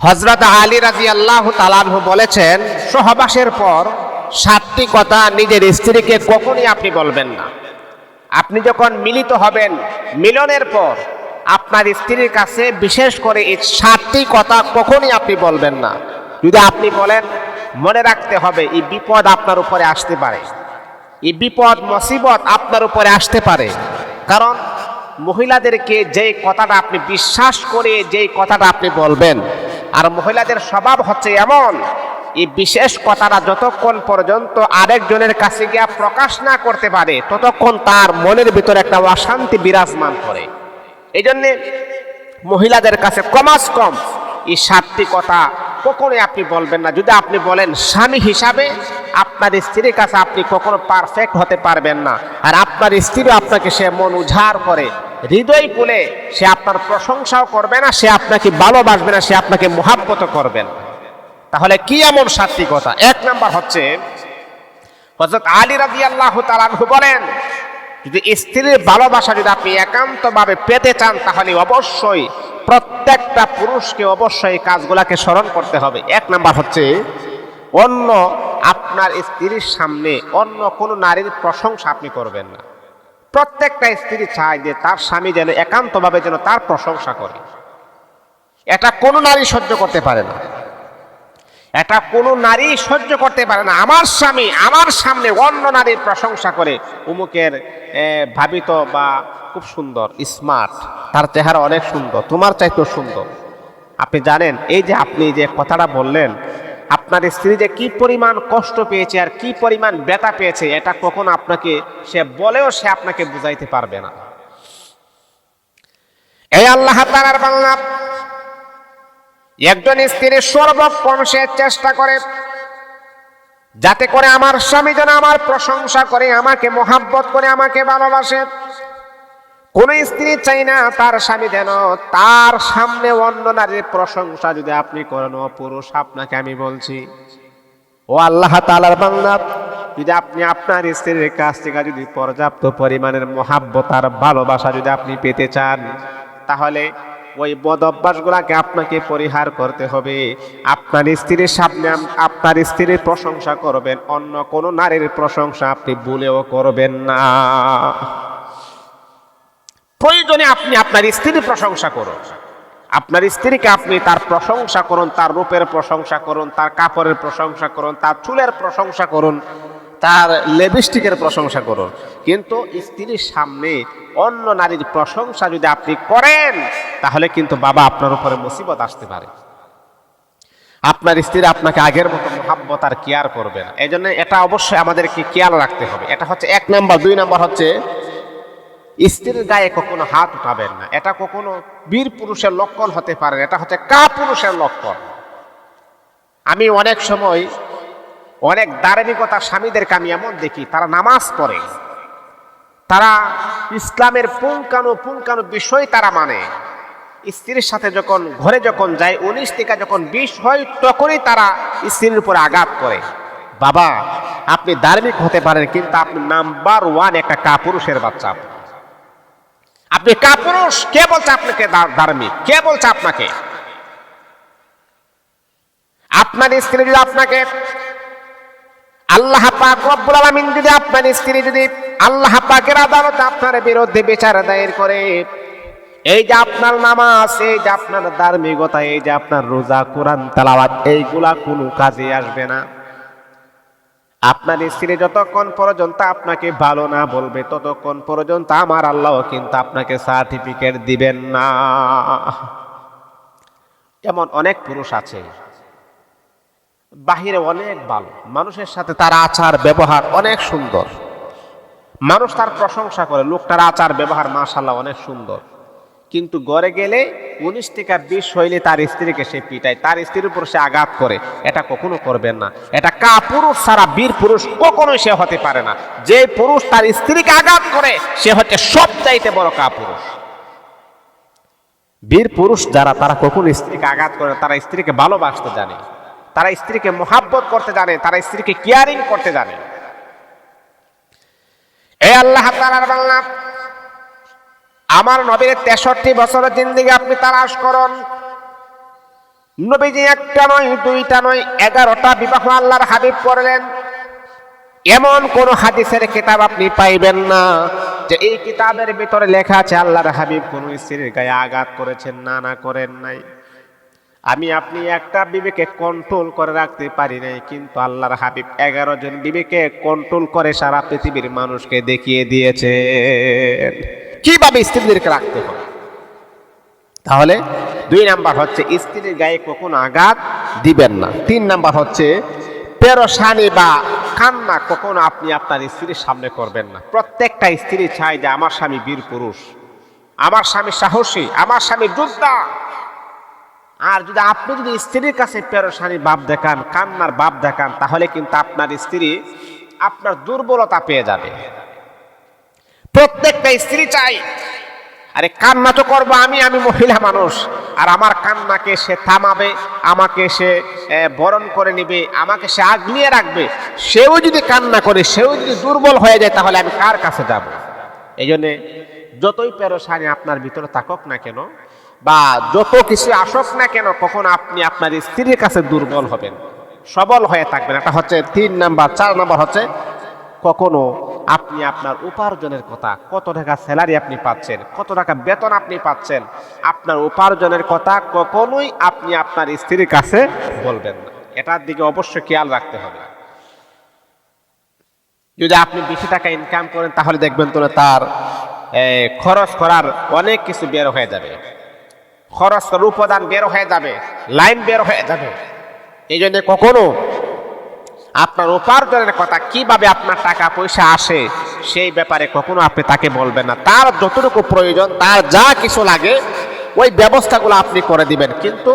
হজরত আলী রাজি আল্লাহ তালানহু বলেছেন, সহবাসের পর সাতটি কথা নিজের স্ত্রীকে কখনই আপনি বলবেন না। আপনি যখন মিলিত হবেন মিলনের পর, আপনার স্ত্রীর কাছে বিশেষ করে এই সাতটি কথা কখনই আপনি বলবেন না। যদি আপনি বলেন, মনে রাখতে হবে, এই বিপদ আপনার উপরে আসতে পারে। এই বিপদ, মুসিবত আপনার উপরে আসতে পারে। কারণ মহিলাদেরকে যেই কথাটা আপনি বিশ্বাস করে যেই কথাটা আপনি বলবেন আর মহিলাদের স্বভাব হচ্ছে এমন। এই বিশেষ কথাটা যতক্ষণ পর্যন্ত আরেকজনের কাছে গিয়া প্রকাশ না করতে পারে, ততক্ষণ তার মনের ভিতরে একটা অশান্তি বিরাজমান করে। এই জন্যে মহিলাদের কাছে কমাস কম এই সাতটি কথা কখনোই আপনি বলবেন না। যদি আপনি বলেন স্বামী হিসাবে, আপনার স্ত্রীর কাছে আপনি কখনো পারফেক্ট হতে পারবেন না। আর আপনার স্ত্রীও আপনাকে সে মন উজাড় করে, হৃদয় কুলে সে আপনার প্রশংসাও করবে না, সে আপনাকে ভালোবাসবে না, সে আপনাকে মোহাব্বত করবেন তাহলে কি এমন সাতটি কথা এক নাম্বার হচ্ছে হজরত আলী রাজি আল্লাহ তালানহু বলেন, যদি স্ত্রীর ভালোবাসা যদি আপনি একান্তভাবে পেতে চান, তাহলে অবশ্যই প্রত্যেকটা পুরুষকে অবশ্যই কাজগুলাকে স্মরণ করতে হবে। এক নাম্বার হচ্ছে, অন্য আপনার স্ত্রীর সামনে অন্য কোনো নারীর প্রশংসা আপনি করবেন না। প্রত্যেকটা স্ত্রী চায় যে তার স্বামী যেন একান্তভাবে যেন তার প্রশংসা করে। এটা কোনো নারী সহ্য করতে পারে না। এটা কোনো নারী সহ্য করতে পারে না। আমার স্বামী, আমার সামনে অন্য নারীর প্রশংসা করে উমুকের ভাবিত বা খুব সুন্দর স্মার্ট তার চেহারা অনেক সুন্দর, তোমার চাইতেও সুন্দর। আপনি জানেন, এই যে আপনি যে কথাটা বললেন, আপনার স্ত্রী যে কি পরিমাণ কষ্ট পেয়েছে আর কি পরিমাণ ব্যথা পেয়েছে, এটা কখন আপনাকে, সে বলেও সে আপনাকে বুঝাইতে পারবে না। এই আল্লাহ তালার বাংলা একজন স্ত্রী সর্বক্ষণ সে চেষ্টা করে, যাতে করে আমার স্বামী যেন আমার প্রশংসা করে, আমাকে মোহাব্বত করে, আমাকে ভালোবাসে। কোন স্ত্রী চাই না তার স্বামী যেন তার সামনে অন্য নারীর প্রশংসা যদি আপনি করেন পুরুষ, আপনাকে আমি বলছি, ও আল্লাহ তালার বাংলা যদি আপনি আপনার স্ত্রীর কাছ থেকে যদি পর্যাপ্ত পরিমাণের মহাব্বত আর ভালোবাসা যদি আপনি পেতে চান, তাহলে ওই বদ অভ্যাসগুলাকে আপনাকে পরিহার করতে হবে। আপনার স্ত্রীর সামনে আপনার স্ত্রীর প্রশংসা করবেন, অন্য কোনো নারীর প্রশংসা আপনি ভুলেও করবেন না। প্রয়োজনে আপনি আপনার স্ত্রীর প্রশংসা করুন। আপনার স্ত্রীকে আপনি তার প্রশংসা করুন, তার রূপের প্রশংসা করুন, তার কাপড়ের প্রশংসা করুন, তার চুলের প্রশংসা করুন, তার লেবিস্টিকের প্রশংসা করুন। কিন্তু স্ত্রীর সামনে অন্য নারীর প্রশংসা যদি আপনি করেন, তাহলে কিন্তু বাবা আপনার উপরে মুসিবত আসতে পারে। আপনার স্ত্রী আপনাকে আগের মতো মোহাব্বত আর কেয়ার করবে না। এই জন্য এটা অবশ্যই আমাদেরকে কেয়ার রাখতে হবে। এটা হচ্ছে এক নাম্বার। দুই নাম্বার হচ্ছে, স্ত্রীর গায়ে কখনো হাত উঠাবেন না। এটা কখনো বীর পুরুষের লক্ষণ হতে পারে এটা হচ্ছে কা পুরুষের লক্ষণ। আমি অনেক সময় অনেক দার্মিকতা স্বামীদেরকে আমি এমন দেখি, তারা নামাজ পড়ে। তারা ইসলামের পুঙ্কানু পুঙ্কানু বিষয় তারা মানে। স্ত্রীর সাথে যখন, ঘরে যখন যায়, উনিশ থেকে যখন বিষ হয়, তখনই তারা স্ত্রীর উপরে আঘাত করে। বাবা, আপনি ধার্মিক হতে পারেন, কিন্তু আপনি নাম্বার ওয়ান একটা কাপুরুষের বাচ্চা। আপনি। কাপুরুষ, কে বলছে আপনাকে ধার্মিক? কে বলছে আপনাকে? আপনার স্ত্রী যদি আপনাকে আল্লাহ পাক রব্বুল আলামিন যদি আপনার স্ত্রী যদি আল্লাহ পাকের আদালতে আপনার বিরুদ্ধে বিচার দায়ের করে, এই যে আপনার নামাজ, এই যে আপনার ধার্মিকতা, এই যে আপনার রোজা, কোরআন, তালাওয়াত, এইগুলা কোনো কাজে আসবে না। আপনার স্ত্রী যতক্ষণ পর্যন্ত আপনাকে ভালো না বলবে, ততক্ষণ পর্যন্ত আমার আল্লাহ কিন্তু আপনাকে সার্টিফিকেট দিবেন না। এমন অনেক পুরুষ আছে বাহিরে অনেক ভালো মানুষের সাথে তার আচার ব্যবহার অনেক সুন্দর। মানুষ তার প্রশংসা করে লোকটার আচার ব্যবহার মাশাল্লাহ অনেক সুন্দর। কিন্তু গড়ে গেলে উনিশ থেকে বিশ হইলে তার স্ত্রীকে সে পিটায়, তার স্ত্রীর উপর সে আঘাত করে। এটা কখনো করবেন না। এটা কা পুরুষ ছাড়া বীর পুরুষ কখনোই সে হতে পারে না। যে পুরুষ তার স্ত্রীকে আঘাত করে, সে হচ্ছে সবচাইতে বড় কা পুরুষ। বীর পুরুষ যারা, তারা কখনো স্ত্রীকে আঘাত করে তারা স্ত্রীকে ভালোবাসতে জানে। তারা স্ত্রীকে মোহাব্বত করতে জানে, তারা স্ত্রীকে কেয়ারিং করতে জানে। এ আল্লাহ আমার নবীর তেষট্টি বছরের জিন্দিগি আপনি তালাশ করুন। নবীজি একটা নয়, দুইটা নয়, এগারোটা বিবাহ আল্লাহর হাবিব করলেন। এমন কোন হাদিসের কিতাব আপনি পাইবেন না, যে এই কিতাবের ভিতরে লেখা আছে, আল্লাহর হাবিব কোন স্ত্রীর গায়ে আঘাত করেছেন, না না, করেন নাই। আমি আপনি একটা বিবেকে কন্ট্রোল করে রাখতে পারি নাই, কিন্তু আল্লাহর হাবিব এগারো জন বিবেকে কন্ট্রোল করে সারা পৃথিবীর মানুষকে দেখিয়ে দিয়েছে কীভাবে স্ত্রীদেরকে রাখতে হবে? তাহলে দুই নাম্বার হচ্ছে, স্ত্রীর গায়ে কখনো আঘাত দিবেন না। তিন নাম্বার হচ্ছে পেরোসানি বা কান্না কখনো আপনি আপনার স্ত্রীর সামনে করবেন না। প্রত্যেকটা স্ত্রী চায় যে, আমার স্বামী বীর পুরুষ, আমার স্বামী সাহসী, আমার স্বামী যোদ্ধা আর যদি আপনি যদি স্ত্রীর কাছে পেরোসানি বাপ দেখান, কান্নার বাপ দেখান, তাহলে কিন্তু আপনার স্ত্রী আপনার দুর্বলতা পেয়ে যাবে। প্রত্যেকটা স্ত্রী চাই, আরে কান্না তো করব আমি আমি মহিলা মানুষ, আর আমার কান্নাকে সে থামাবে, আমাকে সে বরণ করে নিবে, আমাকে সে আগলিয়ে রাখবে। সেও যদি কান্না করে, সেও যদি দুর্বল হয়ে যায়, তাহলে আমি কার কাছে যাব? এই জন্যে যতই পেরোসানি আপনার ভিতরে থাকুক না কেন বা যত কিছু আসুক না কেন, কখন আপনি আপনার স্ত্রীর কাছে দুর্বল হবেন। সবল হয়ে থাকবেন। এটা হচ্ছে তিন নাম্বার, চার নাম্বার হচ্ছে কখনো আপনি আপনার উপার্জনের কথা, কত টাকা স্যালারি আপনি পাচ্ছেন, কত টাকা বেতন আপনি পাচ্ছেন, আপনার উপার্জনের কথা কখনোই আপনি আপনার স্ত্রীর কাছে বলবেন না। এটার দিকে অবশ্যই খেয়াল রাখতে হবে। যদি আপনি বেশি টাকা ইনকাম করেন, তাহলে দেখবেন তো তার খরচ করার অনেক কিছু বের হয়ে যাবে। খরচ উপাদান বের হয়ে যাবে, লাইন বের হয়ে যাবে। এই জন্য কখনো আপনার উপার্জনের কথা, কীভাবে আপনার টাকা পয়সা আসে, সেই ব্যাপারে কখনো আপনি তাকে বলবেন না। তার যতটুকু প্রয়োজন, তার যা কিছু লাগে, ওই ব্যবস্থাগুলো আপনি করে দিবেন। কিন্তু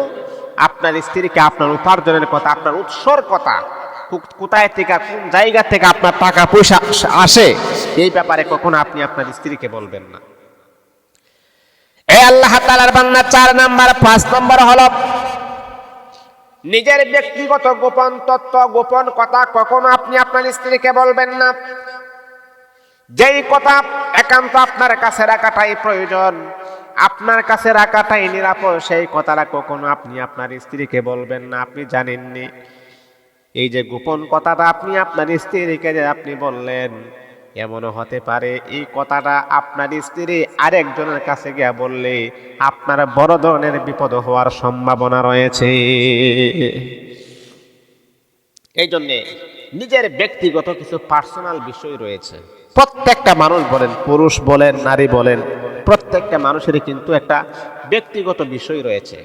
আপনার স্ত্রীকে আপনার উপার্জনের কথা, আপনার উৎসর কথা কোথায় থেকে, কোন জায়গা থেকে আপনার টাকা পয়সা আসে, এই ব্যাপারে কখনো আপনি আপনার স্ত্রীকে বলবেন না। চার নাম্বার, পাঁচ নাম্বার হলো নিজের ব্যক্তিগত গোপন তত্ত্ব, গোপন কথা কখনো আপনি আপনার স্ত্রীকে বলবেন না। যেই কথা একান্ত আপনার কাছে রাখাটাই প্রয়োজন, আপনার কাছে রাখাটাই নিরাপদ, সেই কথাটা কখনো আপনি আপনার স্ত্রীকে বলবেন না, আপনি জানেননি। এই যে গোপন কথাটা আপনি আপনার স্ত্রীকে আপনি বললেন এমনও হতে পারে। এই কথাটা আপনার স্ত্রী আরেকজনের কাছে গিয়া বললে, আপনার বড় ধরনের বিপদ হওয়ার সম্ভাবনা রয়েছে। এই জন্যে নিজের ব্যক্তিগত কিছু পার্সোনাল বিষয় রয়েছে। প্রত্যেকটা মানুষ বলেন, পুরুষ বলেন, নারী বলেন, প্রত্যেকটা মানুষেরই কিন্তু একটা ব্যক্তিগত বিষয় রয়েছে।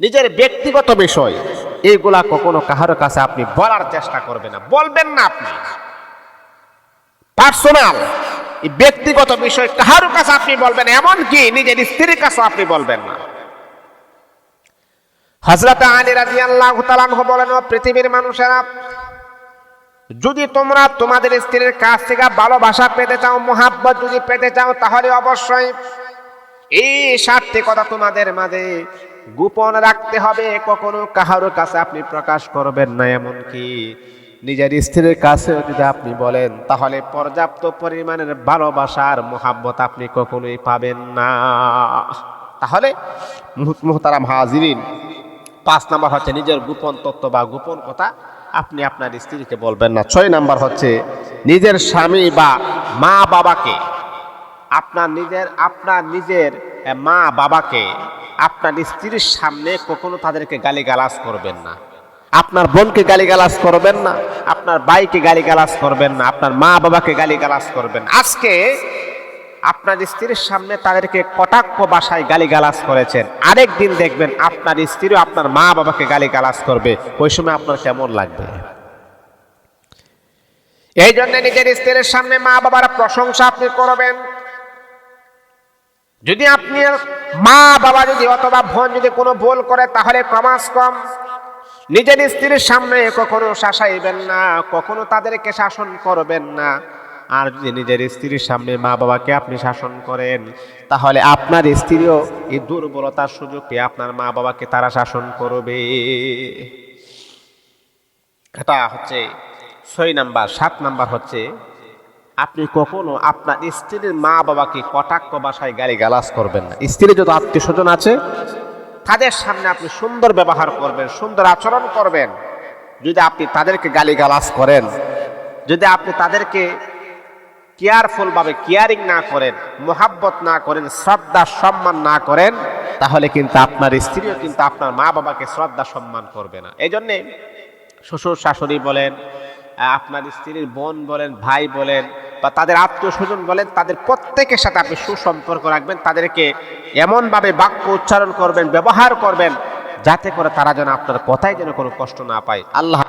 নিজের ব্যক্তিগত বিষয় এইগুলা কখনো কাহারো কাছে আপনি বলার চেষ্টা করবেন না। বলবেন না আপনি। পার্সোনাল ব্যক্তিগত বিষয় কাহারো কাছে আপনি বলবেন এমন কি নিজের স্ত্রীর কাছে আপনি বলবেন না। হজরত আলী রাজি আল্লাহ বলেন, "ও পৃথিবীর মানুষেরা, যদি তোমরা তোমাদের স্ত্রীর কাছ থেকে ভালোবাসা পেতে চাও, মোহাব্বত যদি পেতে চাও, তাহলে অবশ্যই এই সাতটি কথা তোমাদের মাঝে গোপন রাখতে হবে। কখনো কাহারো কাছে আপনি প্রকাশ করবেন না, এমনকি নিজের স্ত্রীর কাছে যদি আপনি বলেন, তাহলে পর্যাপ্ত পরিমাণের ভালোবাসার মোহাব্বত আপনি কখনোই পাবেন না। তাহলে মুহ- মুহতারাম হাজিরিন, পাঁচ নাম্বার হচ্ছে নিজের গোপন তত্ত্ব বা গোপন কথা আপনি আপনার স্ত্রীকে বলবেন না। ছয় নাম্বার হচ্ছে নিজের স্বামী বা মা বাবাকে, আপনার নিজের আপনার নিজের মা বাবাকে আপনার স্ত্রীর সামনে কখনো তাদেরকে গালিগালাজ করবেন না। আপনার বোনকে গালিগালাজ করবেন না, আপনার ভাইকে গালিগালাজ করবেন না, আপনার মা বাবাকে গালিগালাজ করবেন আজকে আপনার স্ত্রীর সামনে তাদেরকে কটাক্ষ বাসায় গালিগালাজ করেছেন। আরেক দিন দেখবেন আপনার স্ত্রীও আপনার মা বাবাকে গালিগালাজ করবে। ওই সময় আপনার কেমন লাগবে? এই জন্য নিজের স্ত্রীর সামনে মা বাবার প্রশংসা আপনি করবেন। যদি আপনি মা বাবা যদি অথবা বোন যদি কোনো ভুল করে, তাহলে কমাস কম। নিজের স্ত্রীর সামনে কখনো শাসাইবেন না, কখনো তাদেরকে শাসন করবেন না। আর যদি নিজের স্ত্রীর সামনে মা বাবাকে আপনি শাসন করেন, তাহলে আপনার স্ত্রীও এই দুর্বলতার সুযোগ আপনার মা বাবাকে তারা শাসন করবে। এটা হচ্ছে ছয় নাম্বার, সাত নাম্বার হচ্ছে, আপনি কখনো আপনার স্ত্রীর মা বাবাকে কটাক্ষ বাসায় গালি গালাজ করবেন না। স্ত্রীর যত আত্মীয় স্বজন আছে তাদের সামনে আপনি সুন্দর ব্যবহার করবেন, সুন্দর আচরণ করবেন। যদি আপনি তাদেরকে গালিগালাজ করেন, যদি আপনি তাদেরকে কেয়ারফুল ভাবে কেয়ারিং না করেন, মোহাব্বত না করেন, শ্রদ্ধা, সম্মান না করেন, তাহলে কিন্তু আপনার স্ত্রীও কিন্তু আপনার মা বাবাকে শ্রদ্ধা, সম্মান করবে না। এই জন্যে শ্বশুর শাশুড়ি বলেন, আপনার স্ত্রীর বোন বলেন, ভাই বলেন বা তাদের আত্মীয় স্বজন বলেন, তাদের প্রত্যেকের সাথে আপনি সুসম্পর্ক রাখবেন, তাদেরকে এমনভাবে বাক্য উচ্চারণ করবেন, ব্যবহার করবেন, যাতে করে তারা যেন আপনার কথায় যেন কোনো কষ্ট না পায়। আল্লাহ